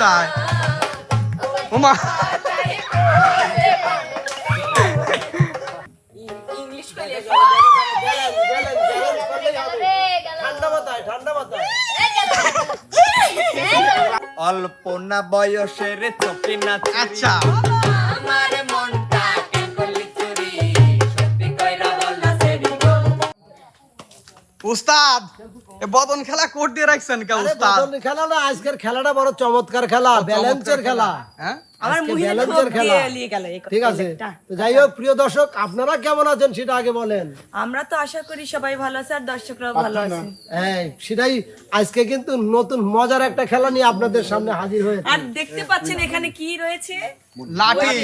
যায়। ওমা। ইংলিশ কইলে ঠান্ডা মাথায় ঠান্ডা মাথায়। অল্প না বয়সের চোখে না আচ্ছা। আমার মনটা কেন করলি চুরি সত্যি কইরা বল না সেরি গো উস্তাদ! বদন খেলা কোট দিয়ে রাখছেন কেউ বদন খেলা না আজকের খেলাটা বড় চমৎকার খেলা ব্যালেন্সের খেলা। হ্যাঁ? ঠিক আছে। তো যাই হোক প্রিয় দর্শক আপনারা কেমন আছেন সেটা আগে বলেন। আমরা তো আশা করি সবাই ভালো আছে আর দর্শকরাও ভালো আছে। হ্যাঁ সেটাই আজকে কিন্তু নতুন মজার একটা খেলা নিয়ে আপনাদের সামনে হাজির হয়েছে। আর দেখতে পাচ্ছেন এখানে কি রয়েছে? লাঠি।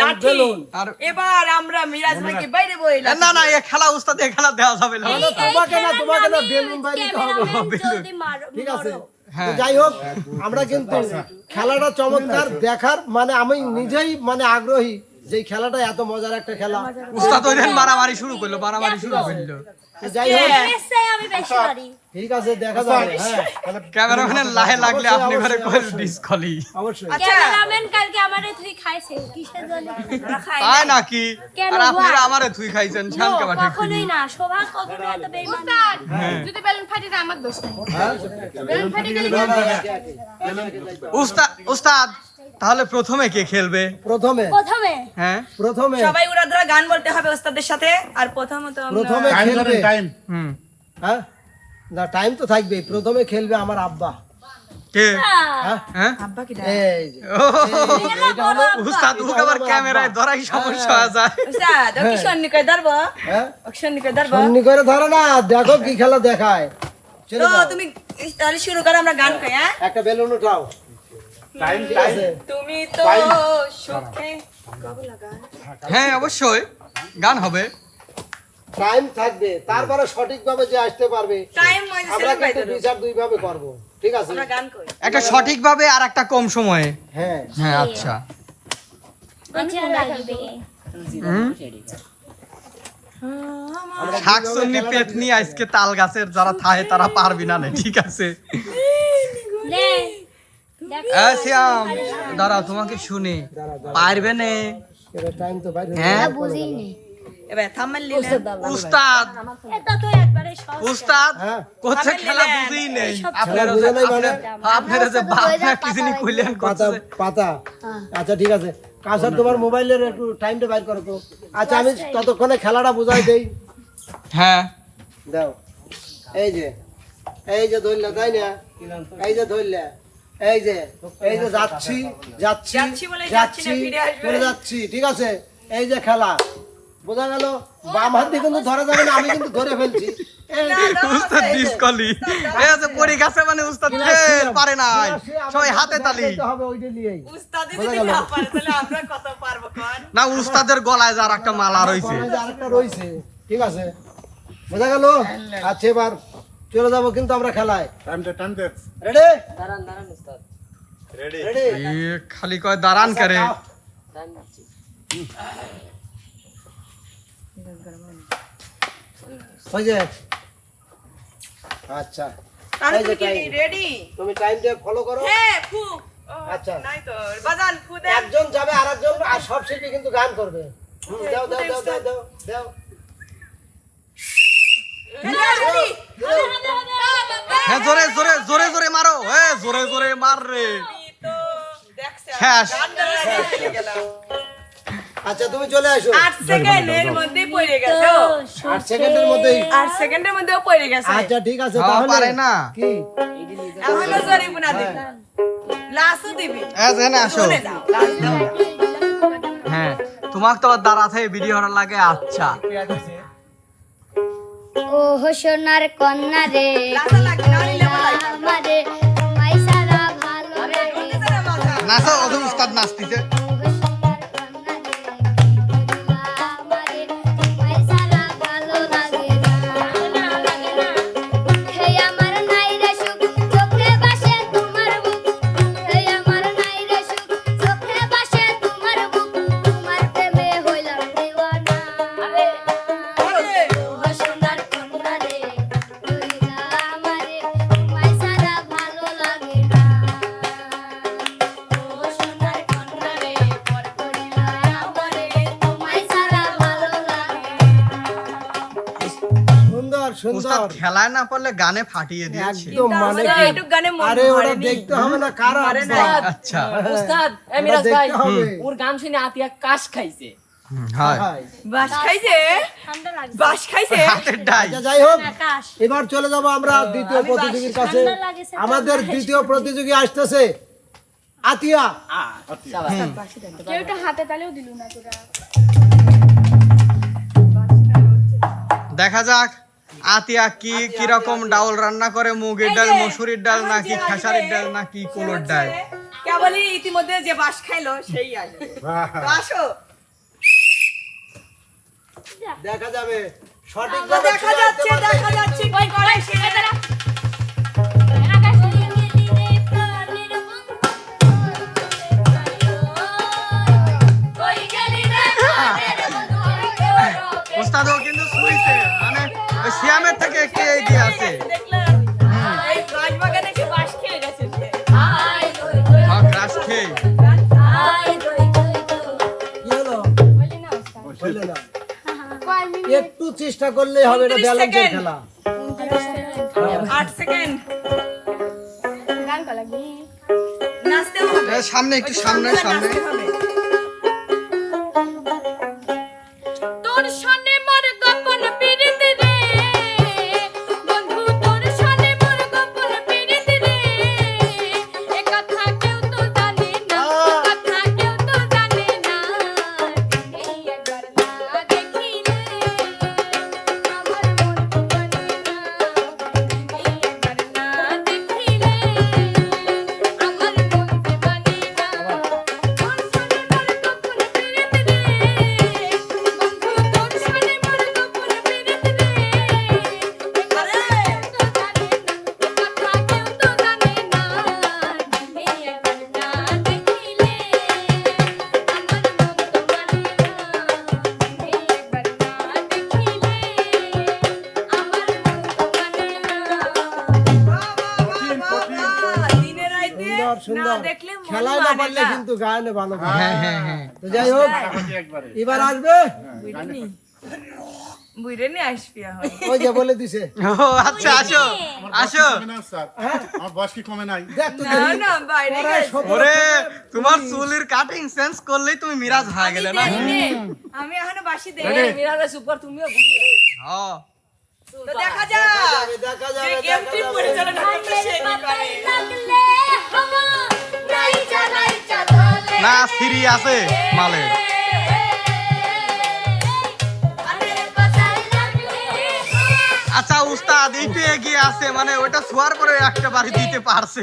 লাঠি এবার আমরা মিরাজ ভাইকে বাইরে বই না না খেলা উস্তাদ খেলা দেওয়া যাবে না। তোমাকে না তোমাকে না বেলুন বাইরে দিতে হবে। ঠিক আছে। যাই হোক আমরা কিন্তু খেলাটা চমৎকার। দেখার মানে আমি নিজেই মানে আগ্রহী যে খেলাটা এত মজার একটা খেলা। উস্তাদ মারামারি শুরু করল মারামারি শুরু করল। যাই হোক। আমি বেশি পারি ঠিক আছে দেখা যাবে হ্যাঁ। ক্যামেরাম্যানের লাহে লাগলে আপনি ঘরে অবশ্যই, ডিসকলি। অবশ্যই। আচ্ছা। ক্যামেরাম্যান কালকে আমারে তুই খাইছে কিসের জন্য? তাই নাকি? আর আপনারা আমারে তুই খাইছেন শ্যামকে বাটি কখনোই না। শোভা কখনো এত বেইমান। যদি বেলুন ফাটে আমার দোষ হ্যাঁ? বেলুন ফাটে গেলে উস্তাদ উস্তাদ তাহলে প্রথমে কে খেলবে? প্রথমে। প্রথমে। হ্যাঁ? প্রথমে। সবাই উড়া ধরা গান বলতে হবে ওস্তাদের সাথে আর প্রথমত আমরা- প্রথমে খেলবে। হুম। হ্যাঁ? না টাইম তো থাকবে প্রথমে খেলবে আমার আব্বা। কে? হ্যাঁ? হ্যাঁ? আব্বা কি এই যে। ও, উস্তাদ উক আবার ক্যামেরায় ধরাই সমস্যা হয়ে। যায় সন্নি কই ধরবো? হ্যাঁ? সন্নি ধরবো? সন্নি করে ধরো না দেখো কি খেলা দেখায়। চলে। তুমি তাহলে শুরু করো আমরা গান কই হ্যাঁ? একটা বেলুন উঠাও। তুমি তো সুখে হ্যাঁ অবশ্যই। গান হবে। টাইম থাকবে। তারপরে সঠিকভাবে যে আসতে পারবে টাইম আমরা মানে কিন্তু দুই চার দুই ভাবে করব। ঠিক আছে? আমরা গান কই একটা সঠিকভাবে আর একটা কম সময়ে। হ্যাঁ। হ্যাঁ আচ্ছা। শাকসন্নি পেতনি আজকে তাল গাছের যারা থাহে তারা পারবি না নে, ঠিক আছে? নে দেখ এ শ্যাম দাঁড়া তোমাকে শুনি। পারবে নে? এটা টাইম তো বাইরে হ্যাঁ বুঝিনি এবার থামাল উস্তাদ। এটা তো একবারে উস্তাদ হ্যাঁ। খেলা বুঝেই নেই। আপনারা যে? আপনারা- আপনারা যে বাপনা কি জানি কইলেন পাতা পাতা। আচ্ছা ঠিক আছে। কাসার তোমার মোবাইলের একটু টাইমটা বাইর করো তো। আচ্ছা আমি ততক্ষণে খেলাটা বুঝাই দেই। হ্যাঁ। দাও। এই যে এই যে ধরলে তাই না? এই যে ধরলে। এই যে এই যে যাচ্ছি যাচ্ছি যাচ্ছি। চলে যাচ্ছি ঠিক আছে? এই যে খেলা বোঝা গেল? বাম হাত দিয়ে কিন্তু ধরা যাবে না আমি কিন্তু ধরে ফেলছি। এই যে, উস্তাদ ডিসকলি এ আছে পড়ে গেছে মানে উস্তাদ ফেল পারে নাই। সবাই হাতে তালি। হবে ওইটা নিয়েই। উস্তাদি যদি না পারে তাহলে আমরা কত পারব কোন? না উস্তাদের গলায় যার একটা মালা রইছে। আরেকটা ঠিক আছে? বোঝা গেল? আচ্ছা এবার চলে যাব কিন্তু আমরা খেলায়। রেডি রেডি এ খালি কয় দাঁড়ান করে। যে। আচ্ছা। তাহলে তুমি কি। রেডি তুমি টাইমটা ফলো করো। হ্যাঁ ফু। আচ্ছা। নাই তো বাজান ফু দে একজন যাবে আরেকজন আর সব শিল্পী কিন্তু গান করবে। হুম, দাও দাও দাও দাও দাও দাও রেডি হ্যাঁ জোরে জোরে জোরে জোরে মারো। এ জোরে জোরে মার রে। হয়ে গেল আচ্ছা তুমি চলে আসো। 8 সেকেন্ডের মধ্যে পড়ে গেছে ও। আট সেকেন্ডের মধ্যেই। 8 সেকেন্ডের মধ্যেও পড়ে গেছে। আচ্ছা ঠিক আছে হ্যাঁ, তাহলে পারে না। কি? এখনও জোরে বুনা দিবি। লাস্টও দিবি আসো। হ্যাঁ তোমাক তো দাঁড়াতে ভিডিও করার লাগে আচ্ছা। ও সোনার কন্যা রে আমারে তোমায় সারা ভালো নাচা অত উস্তাদ নাচতিছে। খেলায় না পারলে গানে ফাটিয়ে দিয়েছে। একদম মানে একটু গানে আরে ওরা দেখতে হবে না কারা আচ্ছা। উস্তাদ ভাই ওর গান শুনে আতিয়া কাশ খাইছে। আচ্ছা যাই হোক আকাশ এবার চলে যাব আমরা দ্বিতীয় প্রতিযোগীর কাছে। আমাদের দ্বিতীয় প্রতিযোগী আসতেছে। আতিয়া। হাতে তালেও দিল না তোরা। দেখা যাক। আতিয়া কি কি রকম ডাল রান্না করে? মুগের ডাল মসুরির ডাল নাকি খেসারির ডাল নাকি কুলোর ডাল? কেবলই ইতিমধ্যে যে বাস খাইলো সেই আসবে তো আসো। দেখা যাবে। সঠিক দেখা যাচ্ছে দেখা যাচ্ছে। কই করে সে চেষ্টা করলেই হবে এটা 29 ব্যালেন্সের খেলা। আট সেকেন্ড। গান লাগবে হবে। সামনে একটু সামনে সামনে। ভালো হ্যাঁ হ্যাঁ হ্যাঁ। তো যাই হোক এবার আসবে? বুঝলি আসবি এখন। ওই যে বলে দিছে। ও আচ্ছা আসো আসো। কমে না, স্যার। আমার বয়স কি কমে নাই? দেখ তো না না বাইরে ওরা গেছে। সব- ওরে তোমার চুলের কাটিং সেন্স করলেই তুমি মিরাজ হয়ে গেলে না? আমি এখনও বাসি দেই মিরাজ সুপার তুমিও বুঝলে হ্যাঁ। তো দেখা যাক। দেখা যে যাবে দেখা যাবে। পরিচালনা করতে সে কি লাগলে হাওয়া নাই চালাই চাদলে না ফ্রি আছে হাওয়া আচ্ছা উস্তাদ একটু এগিয়ে আছে মানে ওটা শোয়ার পরে একটা বাড়ি দিতে পারছে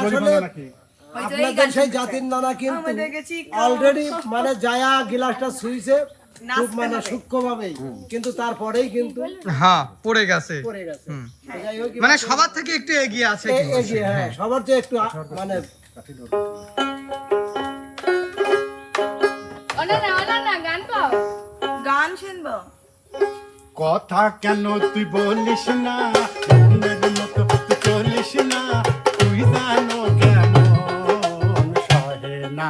আসলে নাকি? আপনাদের সেই জাতির নানা কিন্তু অলরেডি মানে জায়া গিলাসটা খুব মানে সূক্ষ্মভাবেই। কিন্তু তারপরেই কিন্তু হ্যাঁ পড়ে গেছে। পড়ে গেছে। হোক মানে সবার থেকে একটু এগিয়ে আছে এগিয়ে হ্যাঁ সবার চেয়ে একটু মানে ওনা না ওনা না গান শুনব। কথা কেন তুই বলিস না? মনের মতো তুই চলিস না। তুই জানো না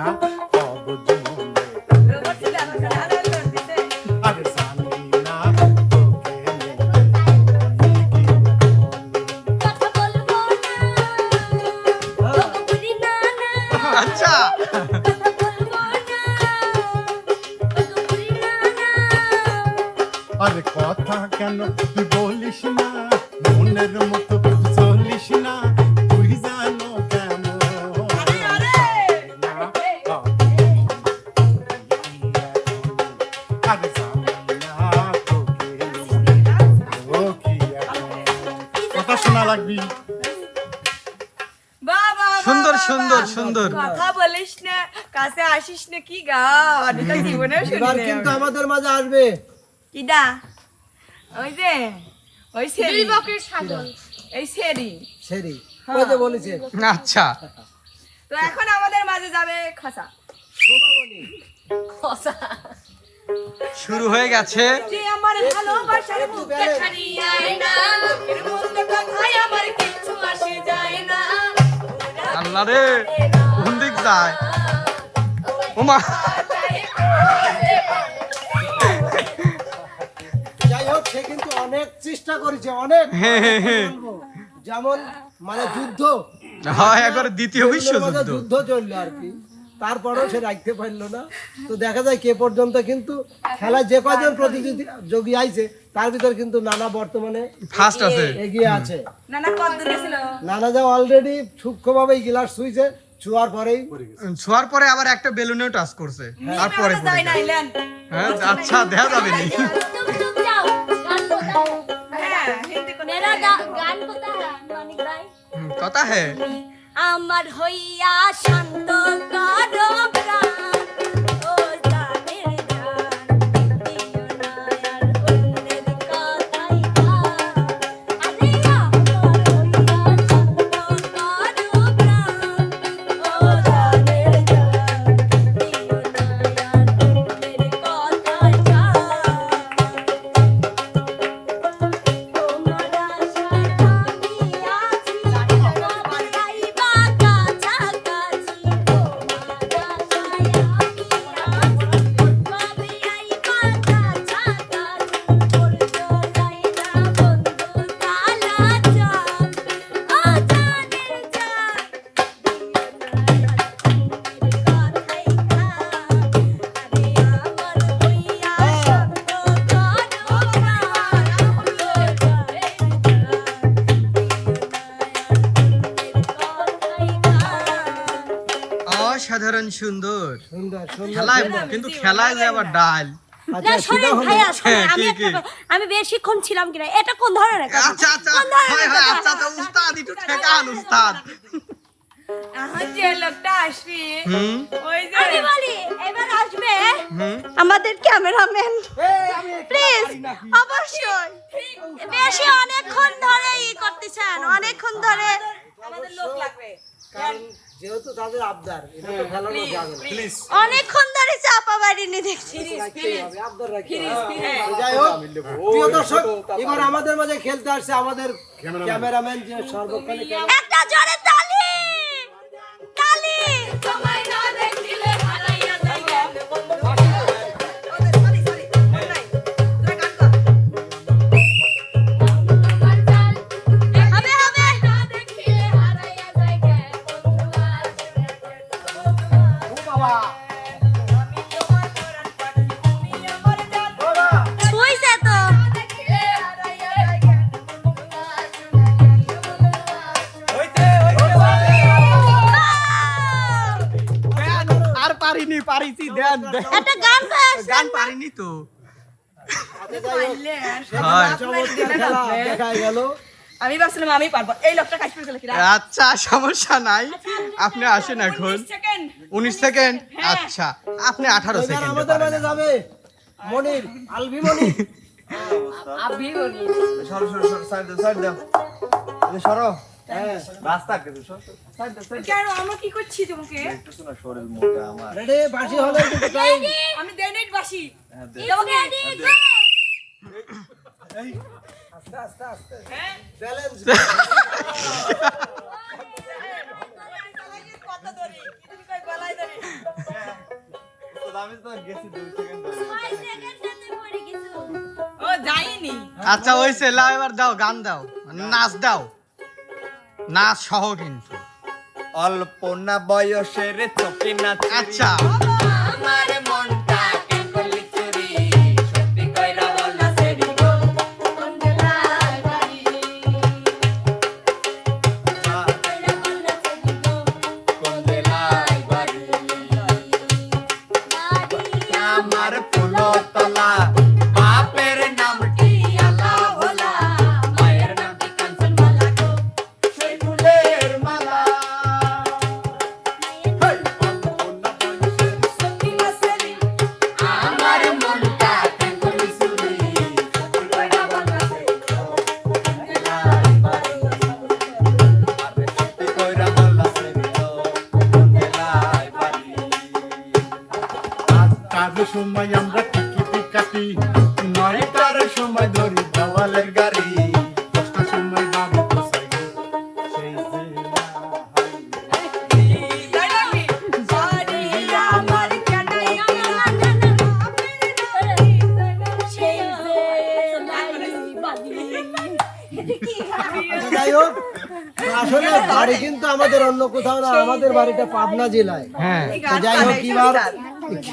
সুন্দর সুন্দর। কথা বলিস না কাছে আসিস না কি জীবনে শুনি এবার কিন্তু আমাদের মাঝে আসবে। কিডা ওই যে ওই সেরি। বকের সাগর এই সেরি। সেরি। ওই যে বলেছে। আচ্ছা। তো এখন আমাদের মাঝে যাবে খসা। শোভামণি শুরু হয়ে গেছে। যে আমার ভালোবাসার বুক balance। দেখারিয়া না এর মধ্যে কথায় আমার কিচ্ছু আসে যায় না রে কোন দিক যায়। ওমা যাই হোক সে কিন্তু অনেক চেষ্টা করেছে অনেক। যেমন মানে যুদ্ধ। হয় একবার দ্বিতীয় বিশ্বযুদ্ধ। যুদ্ধ চলল আর কি। তারপরেও সে রাখতে পারল না। তো দেখা যায় কে পর্যন্ত কিন্তু খেলায় যে কয়জন প্রতিযোগী আইছে তার ভিতর কিন্তু নানা বর্তমানে ফাস্ট আছে। এগিয়ে আছে। নানা কত দূরে ছিল নানা যা অলরেডি সূক্ষ্মভাবে গ্লাস সুইছে ছোয়ার পরেই। ছোয়ার পরে আবার একটা বেলুনেও টাচ করছে। তারপরে হ্যাঁ আচ্ছা দেখা যাবে হ্যাঁ, কথা হ্যাঁ। আমার হইয়া শান্ত কারও প্রাণ খেলায় কিন্তু খেলায় যে আবার ডাল। আচ্ছা হ্যাঁ, আমি বেশিক্ষণ ছিলাম কিনা? এটা কোন ধরনের আচ্ছা আচ্ছা কোন ধরনের হয় হয় কথা? উস্তাদ একটু ঠেকান উস্তাদ। এখন যে লোকটা আসবে হুম? ওই যে আমি বলি এবার আসবে হুম? আমাদের ক্যামেরাম্যান। প্লিজ অবশ্যই। বেশি অনেকক্ষণ ধরে ই করতেছেন অনেকক্ষণ ধরে আমাদের লোক লাগবে। কারণ যেহেতু তাদের আবদার এটা তো খেলানো যাবে প্লিজ অনেকক্ষণ ধরে চাপা বাড়িনি দেখছি। রাখতেই হবে, আবদার রাখি হবে। যাই হোক প্রিয় দর্শক এবার আমাদের মাঝে খেলতে আসছে আমাদের ক্যামেরাম্যান যে সর্বক্ষণে একটা জোরে তালি পারিনি পারিছি দেন দেন। একটা গান গান পারিনি তো। আচ্ছা, চমৎকার খেলা দেখা গেল আমি ভাবছিলাম আমি পারব। এই লোকটা কাজ করে আচ্ছা সমস্যা নাই। আপনি আসেন এখন। সেকেন্ড উনিশ সেকেন্ড? আচ্ছা। আপনি আঠারো সেকেন্ড আমাদের মাঝে যাবে। মনির আলভি মনির। আবি বলি সরো সরো সরো সাইড দাও সাইড দাও। সরো। হ্যাঁ রাস্তা কিছু সরো সাইড দাও সাইড কেন? আমরা কি করছি তোমাকে? একটু শোনা শরীর মোটা আমার। রেডি বাসি হলে কিন্তু টাইম আমি আচ্ছা ওইসে লাও এবার দাও গান দাও নাচ দাও। নাচ সহ কিন্তু। অল্প না বয়সের চোখে না আচ্ছা। সময় আমরা ঠিকই ছুটি নয়টার সময় ধরি দেওয়ালের গাড়ি। দশটার সময় বাবু যাই হোক আসলে বাড়ি কিন্তু আমাদের অন্য কোথাও না আমাদের বাড়িটা পাবনা জেলায়। হ্যাঁ। যাই হোক এবার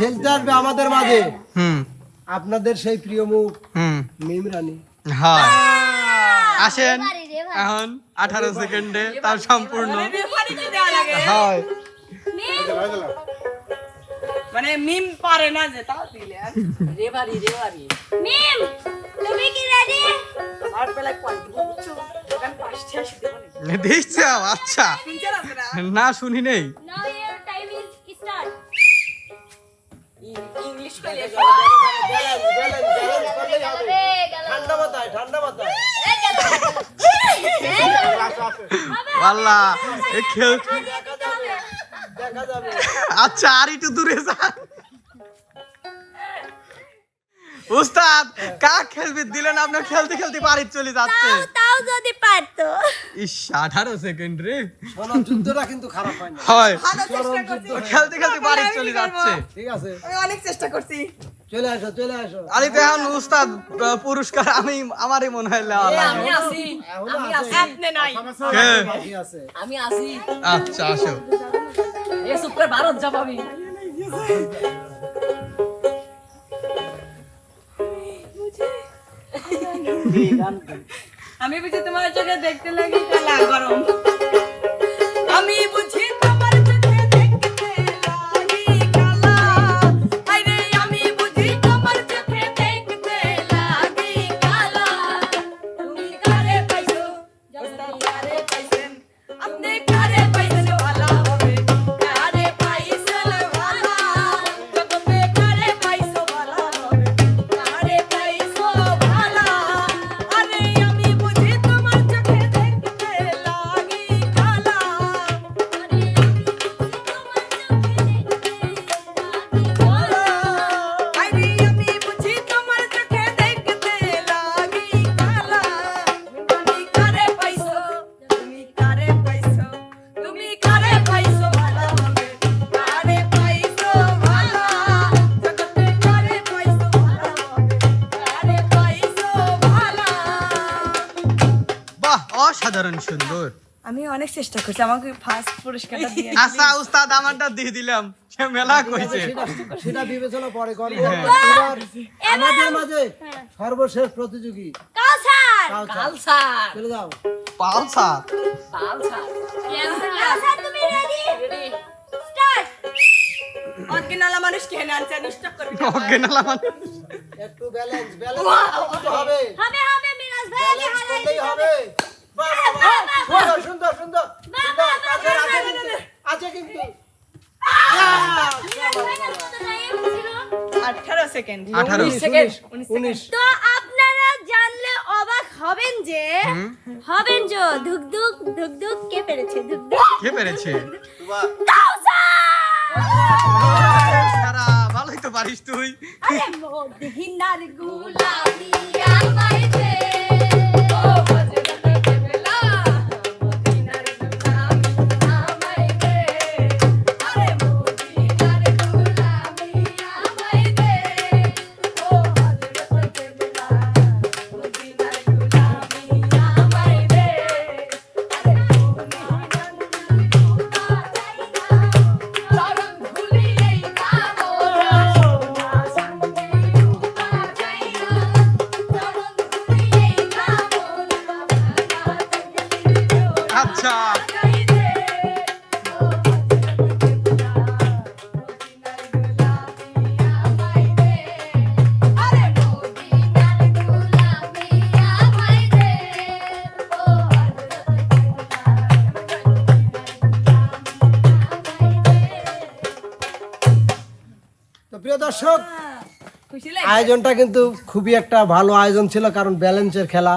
খেলতে আসবে আমাদের মাঝে। হুম। আপনাদের সেই প্রিয় মুখ হুম। মিম রানী। হয়। আসেন। এখন আঠারো সেকেন্ডে তার সম্পূর্ণ হয়। মানে মিম পারে না যে তাও দিলে রেভারি রেভারি মিম তুমি কি রেডি আর কোয়ালিটি বুঝছ দোকান পাঁচটা এসে দেবো নাকি? দেখছ আচ্ছা। না? না শুনি নেই। নাও যাবে আচ্ছা আর একটু দূরে যান উস্তাদ কাক খেলবে দিলেন আপনার খেলতে খেলতে বাড়ি চলে যাচ্ছে। তাও যদি পারতো। ইস আঠারো সেকেন্ড রে। শোনো যুদ্ধটা কিন্তু খারাপ হয় না। হয়। ভালো চেষ্টা করছি। খেলতে খেলতে বাড়ি চলে যাচ্ছে। ঠিক আছে। আমি অনেক চেষ্টা করছি। চলে আসো চলে আসো। আরে তো এখন উস্তাদ পুরস্কার আমি আমারই মনে হয় লেওয়া আছি। এখনও আছে। আপনি নাই। আমি আছি। আচ্ছা আসো। এ ভারত যাব আমি আমি বুঝি তোমার চোখে দেখতে লাগি কালা গরম। আমি বুঝি অনেক চেষ্টা করছি আমাকে ফার্স্ট পুরস্কারটা দিয়ে আচ্ছা উস্তাদ আমারটা দিয়ে দিলাম। সে মেলা কইছে। সেটা বিবেচনা পরে করব এবার আমাদের মাঝে সর্বশেষ প্রতিযোগী। চাও? কালসার। চলে যাও। পালসার? কালসার তুমি রেডি স্টার্ট অজ্ঞানালা মানুষ কে না আনছে নিষ্ঠক করবি। অজ্ঞানালা মানে একটু ব্যালেন্স ব্যালেন্স হবে। হবে হবে মিরাজ ভাই হবে। সুন্দর সুন্দর আছে কিন্তু আঠারো সেকেন্ড। আঠারো। সেকেন্ড উনিশ। তো আপনারা জানলে অবাক হবেন যে হবেন যে ধুক ধুক ধুক ধুক কে পেরেছে? ধুক ধুক কে পেরেছে ভালোই তো পারিস তুই। আরে মদিনার গুলাবি। দর্শক আয়োজনটা কিন্তু খুবই একটা ভালো আয়োজন ছিল কারণ ব্যালেন্সের খেলা।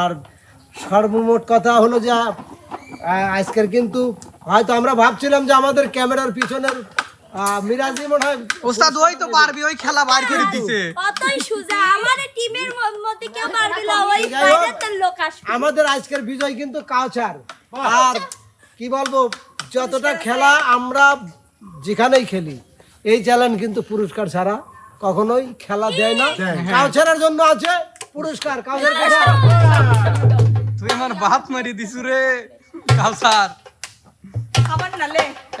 আর সর্বমোট কথা হলো যে আজকের কিন্তু হয়তো আমরা ভাবছিলাম যে আমাদের ক্যামেরার পিছনের মিরাজি মনে হয় ওস্তাদ ওই তো পারবি ওই খেলা বার করে দিছে। অতই সুজা আমার টিমের মধ্যে কেউ পারবে না ওই বাইরের লোক আসবে। আমাদের আজকের বিজয় কিন্তু কাউচার আর কি বলব যতটা খেলা আমরা যেখানেই খেলি এই চ্যালেঞ্জ কিন্তু পুরস্কার ছাড়া কখনোই খেলা দেয় না। কাউচারের জন্য আছে পুরস্কার কোথায়? তুই আমার বাপ মারি দিছু রে কাউসার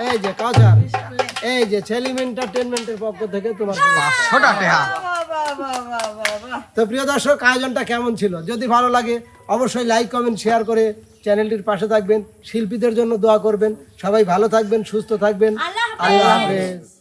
এই যে কাউচার এই যে সেলিম এন্টারটেনমেন্টের পক্ষ থেকে তোমার পাঁচশো টাকা তো প্রিয় দর্শক আয়োজনটা কেমন ছিল? যদি ভালো লাগে অবশ্যই লাইক কমেন্ট শেয়ার করে চ্যানেলটির পাশে থাকবেন। শিল্পীদের জন্য দোয়া করবেন। সবাই ভালো থাকবেন সুস্থ থাকবেন। আল্লাহ হাফেজ।